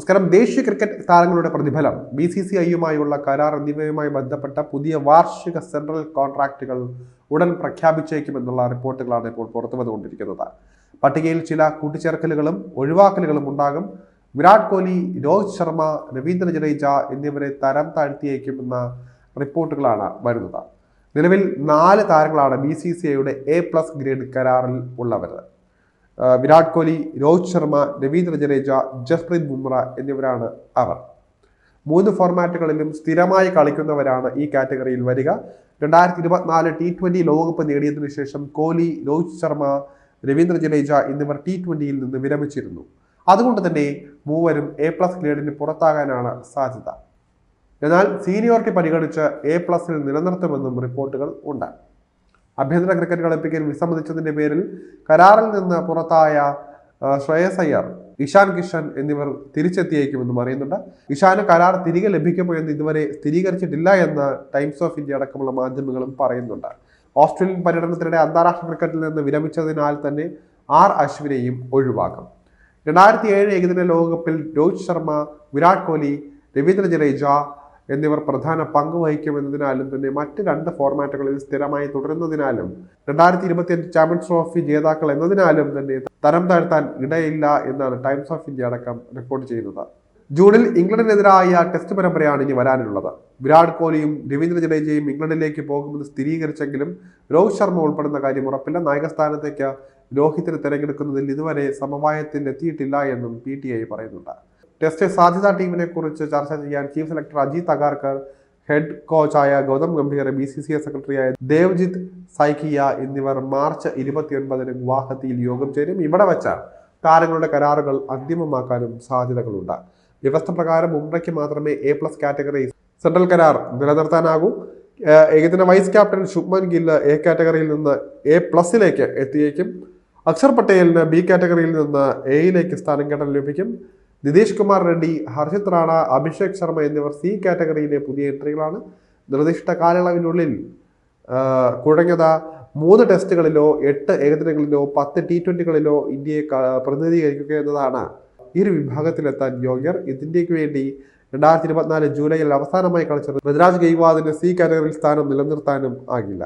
നമസ്കാരം. ദേശീയ ക്രിക്കറ്റ് താരങ്ങളുടെ പ്രതിഫലം. ബി സി സി ഐയുമായുള്ള കരാർ എന്നിവയുമായി ബന്ധപ്പെട്ട പുതിയ വാർഷിക സെൻട്രൽ കോൺട്രാക്റ്റുകൾ ഉടൻ പ്രഖ്യാപിച്ചേക്കുമെന്നുള്ള റിപ്പോർട്ടുകളാണ് ഇപ്പോൾ പുറത്തു വന്നുകൊണ്ടിരിക്കുന്നത്. പട്ടികയിൽ ചില കൂട്ടിച്ചേർക്കലുകളും ഒഴിവാക്കലുകളും ഉണ്ടാകും. വിരാട് കോഹ്ലി രോഹിത് ശർമ്മ രവീന്ദ്ര ജഡേജ എന്നിവരെ തരം താഴ്ത്തിയേക്കുമെന്ന റിപ്പോർട്ടുകളാണ് വരുന്നത്. നിലവിൽ നാല് താരങ്ങളാണ് ബി സി സി ഐയുടെ എ പ്ലസ് ഗ്രേഡ് കരാറിൽ ഉള്ളവർ. വിരാട് കോഹ്ലി രോഹിത് ശർമ്മ രവീന്ദ്ര ജഡേജ ജസ്പ്രീത് ബുംറ എന്നിവരാണ് അവർ മൂന്ന് ഫോർമാറ്റുകളിലും സ്ഥിരമായി കളിക്കുന്നവരാണ് ഈ കാറ്റഗറിയിൽ വരിക. രണ്ടായിരത്തി ഇരുപത്തിനാല് ടി ട്വന്റി ലോകകപ്പ് നേടിയതിനു ശേഷം കോഹ്ലി രോഹിത് ശർമ്മ രവീന്ദ്ര ജഡേജ എന്നിവർ ടി ട്വന്റിയിൽ നിന്ന് വിരമിച്ചിരുന്നു. അതുകൊണ്ട് തന്നെ മൂവരും എ പ്ലസ് ഗ്രേഡിന് പുറത്താകാനാണ് സാധ്യത. എന്നാൽ സീനിയോറിറ്റി പരിഗണിച്ച് എ പ്ലസിൽ നിലനിർത്തുമെന്നും റിപ്പോർട്ടുകൾ ഉണ്ട്. ആഭ്യന്തര ക്രിക്കറ്റ് കളിപ്പിക്കൽ വിസമ്മതിച്ചതിന്റെ പേരിൽ കരാറിൽ നിന്ന് പുറത്തായ ശ്രേയസ് അയ്യർ ഇഷാൻ കിഷൻ എന്നിവർ തിരിച്ചെത്തിയേക്കുമെന്നും അറിയുന്നുണ്ട്. ഇഷാന് കരാർ തിരികെ ലഭിക്കുമോ എന്ന് ഇതുവരെ സ്ഥിരീകരിച്ചിട്ടില്ല എന്ന് ടൈംസ് ഓഫ് ഇന്ത്യ അടക്കമുള്ള മാധ്യമങ്ങളും പറയുന്നുണ്ട്. ഓസ്ട്രേലിയൻ പര്യടനത്തിനിടെ അന്താരാഷ്ട്ര ക്രിക്കറ്റിൽ നിന്ന് വിരമിച്ചതിനാൽ തന്നെ ആർ അശ്വിനെയും ഒഴിവാക്കും. രണ്ടായിരത്തി ഏഴ് ഏകദിന ലോകകപ്പിൽ രോഹിത് ശർമ്മ വിരാട് കോഹ്ലി രവീന്ദ്ര ജഡേജ എന്നിവർ പ്രധാന പങ്ക് വഹിക്കുമെന്നതിനാലും തന്നെ മറ്റ് രണ്ട് ഫോർമാറ്റുകളിൽ സ്ഥിരമായി തുടരുന്നതിനാലും രണ്ടായിരത്തി ഇരുപത്തിയഞ്ച് ചാമ്പ്യൻസ് ട്രോഫി ജേതാക്കൾ എന്നതിനാലും തന്നെ തരം താഴ്ത്താൻ ഇടയില്ല എന്നാണ് ടൈംസ് ഓഫ് ഇന്ത്യ അടക്കം റിപ്പോർട്ട് ചെയ്യുന്നത്. ജൂണിൽ ഇംഗ്ലണ്ടിനെതിരായ ടെസ്റ്റ് പരമ്പരയാണ് ഇനി വരാനുള്ളത്. വിരാട് കോഹ്ലിയും രവീന്ദ്ര ജഡേജയും ഇംഗ്ലണ്ടിലേക്ക് പോകുമെന്ന് സ്ഥിരീകരിച്ചെങ്കിലും രോഹിത് ശർമ്മ ഉൾപ്പെടുന്ന കാര്യം ഉറപ്പില്ല. നായകസ്ഥാനത്തേക്ക് രോഹിത്തിനെ തിരഞ്ഞെടുക്കുന്നതിൽ ഇതുവരെ സമവായത്തിൽ എത്തിയിട്ടില്ല എന്നും പി ടി ഐ പറയുന്നുണ്ട്. ടെസ്റ്റ് സാധ്യതാ ടീമിനെ കുറിച്ച് ചർച്ച ചെയ്യാൻ chief selector Ajit Agarkar head കോച്ചായ Gautam Gambhir B C C A സെക്രട്ടറിയായ ദേവ്ജിത്ത് സൈക്കിയ എന്നിവർ മാർച്ച് ഇരുപത്തിയൊൻപതിന് ഗുവാഹത്തിയിൽ യോഗം ചേരും. ഇവിടെ വച്ച താരങ്ങളുടെ കരാറുകൾ അന്തിമമാക്കാനും സാധ്യതകളുണ്ട്. വ്യവസ്ഥ പ്രകാരം മുംബൈക്ക് മാത്രമേ എ പ്ലസ് കാറ്റഗറി സെൻട്രൽ കരാർ നിലനിർത്താനാകൂ. ഏകദിന vice captain Shubman Gill A കാറ്റഗറിയിൽ നിന്ന് എ പ്ലസിലേക്ക് എത്തിയേക്കും. അക്ഷർ പട്ടേലിന് ബി കാറ്റഗറിയിൽ നിന്ന് എയിലേക്ക് സ്ഥാനം കേട്ടൽ ലഭിക്കും. നിതീഷ് കുമാർ റെഡ്ഡി ഹർഷിത് റാണ അഭിഷേക് ശർമ്മ എന്നിവർ സി കാറ്റഗറിയിലെ പുതിയ എൻട്രികളാണ്. നിർദ്ദിഷ്ട കാലയളവിനുള്ളിൽ കുഴഞ്ഞത മൂന്ന് ടെസ്റ്റുകളിലോ എട്ട് ഏകദിനങ്ങളിലോ പത്ത് ടി ട്വന്റികളിലോ ഇന്ത്യയെ പ്രതിനിധീകരിക്കുക എന്നതാണ്. ഒരു വിഭാഗത്തിലെത്താൻ യോഗ്യർ. ഇതിന്റെക്ക് വേണ്ടി രണ്ടായിരത്തി ഇരുപത്തിനാല് ജൂലൈയിൽ അവസാനമായി കളിച്ചത് ഋതുരാജ് ഗെയ്വാദിന് സി കാറ്റഗറിയിൽ സ്ഥാനം നിലനിർത്താനും ആകില്ല.